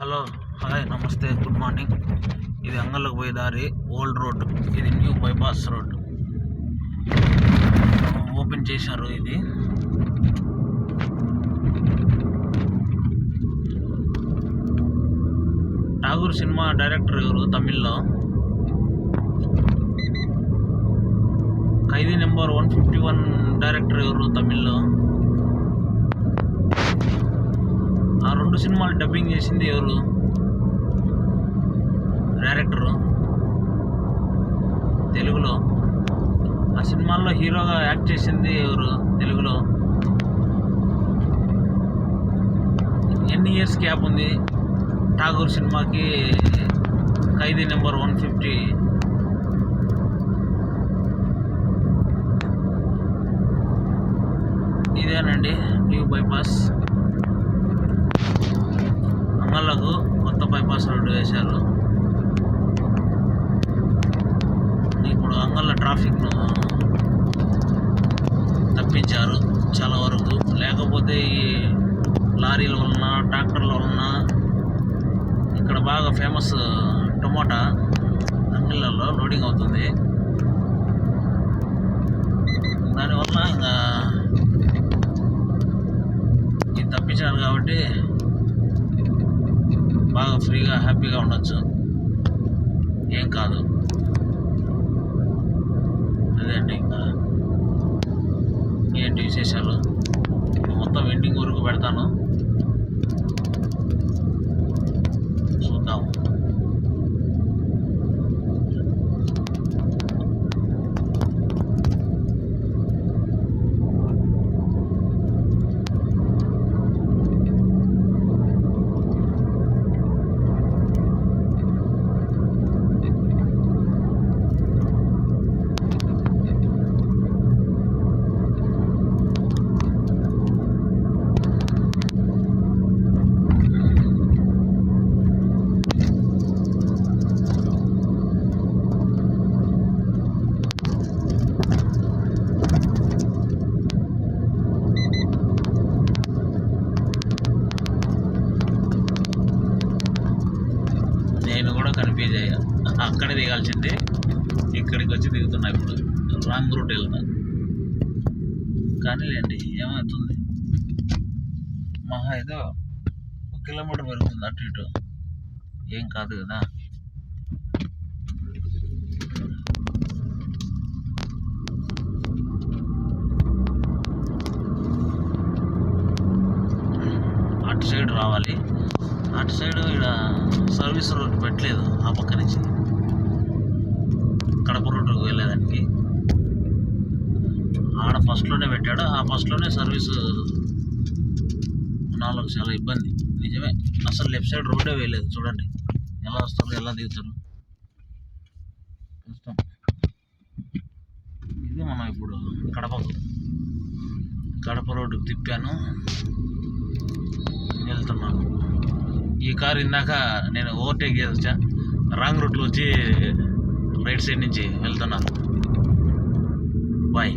Hello hi నమస్తే good morning. ఇది అంగళ్ళకు పోయే దారి ఓల్డ్ రోడ్. ఇది న్యూ బైపాస్ రోడ్. ఓపెన్ చేశారు ఇది. ఠాగూర్ సినిమా డైరెక్టర్ ఎవరు? తమిళ్ళో. Khaidi number one fifty one director ఎవరు? తమిళ్ళో. ఆ రెండు సినిమాలు డబ్బింగ్ చేసింది ఎవరు? డైరెక్టరు తెలుగులో. ఆ సినిమాల్లో హీరోగా యాక్ట్ చేసింది ఎవరు? తెలుగులో. ఎన్ని ఇయర్స్ గ్యాప్ ఉంది? ఠాగూర్ సినిమాకి ఖైదీ నెంబర్ వన్ ఫిఫ్టీ ఇదేనండి న్యూ బైపాస్ అంగళ్ళకు కొత్త బైపాస్ రోడ్డు వేశారు. ఇప్పుడు అంగళ్ళ ట్రాఫిక్ను తప్పించారు చాలా వరకు. లేకపోతే ఈ లారీల వలన ట్రాక్టర్ల వలన ఇక్కడ బాగా ఫేమస్ టమోటా అంగిళ్ళలో లోడింగ్ అవుతుంది దానివల్ల ఇంకా ఇది తప్పించారు కాబట్టి బాగా ఫ్రీగా హ్యాపీగా ఉండొచ్చు. ఏం కాదు. అదే అండి ఇంకా. ఏంటి విశేషాలు? మొత్తం ఎండింగ్ వరకు పెడతాను. నేను కూడా కన్ఫ్యూజ్ అయ్యా. అక్కడే దిగాల్సిందే. ఇక్కడికి వచ్చి దిగుతున్నా ఇప్పుడు. రాంగ్ రూట్ వెళ్తా కానీలేండి ఏమవుతుంది? మహా ఏదో ఒక కిలోమీటర్ పెరుగుతుంది అటు ఇటు. ఏం కాదు కదా అటు సైడ్ రావాలి. అటు సైడ్ ఇక్కడ సర్వీస్ రోడ్ పెట్టలేదు. ఆ పక్క నుంచి. కడప రోడ్డుకు వెళ్ళేదానికి. ఆడ ఫస్ట్లోనే పెట్టాడు. ఆ ఫస్ట్లోనే సర్వీస్ నాలుగు చాలా ఇబ్బంది. నిజమే. అసలు లెఫ్ట్ సైడ్ రోడ్డే వేయలేదు. చూడండి. ఎలా వస్తారు ఎలా దిగుతారు. కష్టం ఇది మనం ఇప్పుడు కడప కడప రోడ్డుకు తిప్పాను. వెళ్తున్నాను. ఈ కారు ఇందాక నేను ఓవర్టేక్ చేసా రాంగ్ రూట్లో వచ్చి రైట్ సైడ్ నుంచి వెళ్తున్నాను. బాయ్